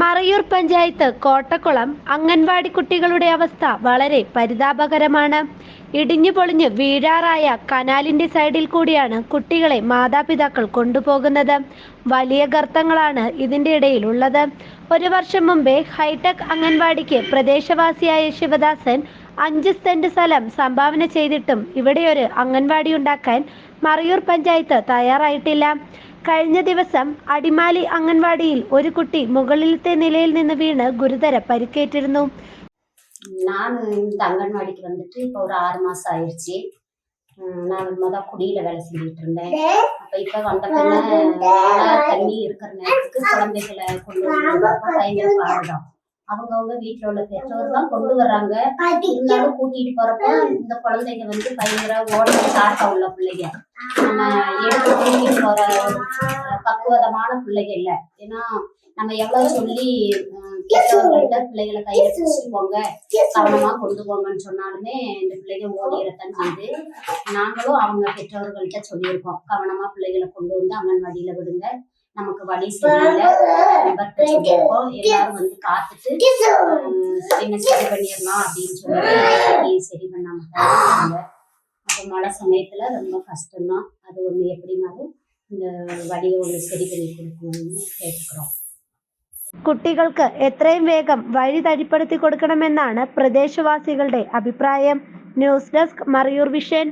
മറയൂർ പഞ്ചായത്ത് കോട്ടക്കുളം അംഗൻവാടി കുട്ടികളുടെ അവസ്ഥ വളരെ പരിതാപകരമാണ്. ഇടിഞ്ഞു പൊളിഞ്ഞ് വീഴാറായ കനാലിന്റെ സൈഡിൽ കൂടിയാണ് കുട്ടികളെ മാതാപിതാക്കൾ കൊണ്ടുപോകുന്നത്. വലിയ ഗർത്തങ്ങളാണ് ഇതിന്റെ ഇടയിലുള്ളത്. ഒരു വർഷം മുമ്പേ ഹൈടെക് അംഗൻവാടിക്ക് പ്രദേശവാസിയായ ശിവദാസൻ അഞ്ച് സെന്റ് സ്ഥലം സംഭാവന ചെയ്തിട്ടും ഇവിടെ ഒരു അംഗൻവാടി ഉണ്ടാക്കാൻ മറയൂർ പഞ്ചായത്ത് തയ്യാറായിട്ടില്ല. കഴിഞ്ഞ ദിവസം അടിമാലി അംഗൻവാടിയിൽ ഒരു കുട്ടി മുകളിലത്തെ നിലയിൽ നിന്ന് വീണ് ഗുരുതര പരിക്കേറ്റിരുന്നു நான் இந்த அங்கன்வாடிக்கு வந்துட்டு இப்போ ஒரு ஆறு மாசம் ஆயிடுச்சு உம் நான் முத குடியில வேலை செஞ்சுட்டு இருந்தேன் அப்ப இப்ப வந்த பின்ன மழை தண்ணி இருக்கிற நேரத்துக்கு குழந்தைகளை கொண்டு வரப்ப பயங்கர பாடுதான் அவங்கவுங்க வீட்டுல உள்ள பெற்றோர் தான் கொண்டு வர்றாங்க. இருந்தாலும் கூட்டிட்டு போறப்ப இந்த குழந்தைங்க வந்து பயங்கர ஓட சாட்டா உள்ள பிள்ளைங்க. நம்ம எடுத்து கூட்டிட்டு போற பக்குவதமான பிள்ளைங்க இல்ல. ஏன்னா நம்ம எவ்வளவு சொல்லி அஹ், பெற்றோர்கள்ட்ட பிள்ளைகளை கையில பிடிச்சிட்டு போங்க. கவனமா கொண்டு போங்கன்னு சொன்னாலுமே இந்த பிள்ளைங்க ஓடிறத்தான் செய்யுது நாங்களும் அவங்க பெற்றோர்கள்ட்ட சொல்லியிருக்கோம். கவனமா பிள்ளைகளை கொண்டு வந்து அங்கன்வாடியில விடுங்க. நமக்கு வழி சரியில்லை நம்பர்கிட்ட சொல்லியிருக்கோம் எல்லாரும் வந்து பார்த்துட்டு ஹம், என்ன சரி பண்ணிடலாம் அப்படின்னு சொல்லி சரி பண்ணாம இருக்காங்க அப்போ மழை சமயத்துல ரொம்ப கஷ்டம்தான் அது ஒண்ணு எப்படினாலும் இந்த வழியை ஒண்ணு சரி பண்ணி கொடுக்கணும்னு கேட்டுக்கிறோம் കുട്ടികൾക്ക് എത്രയും വേഗം വഴി തടിപ്പെടുത്തി കൊടുക്കണമെന്നാണ് പ്രദേശവാസികളുടെ അഭിപ്രായം ന്യൂസ് ഡെസ്ക് മറയൂർ വിഷൻ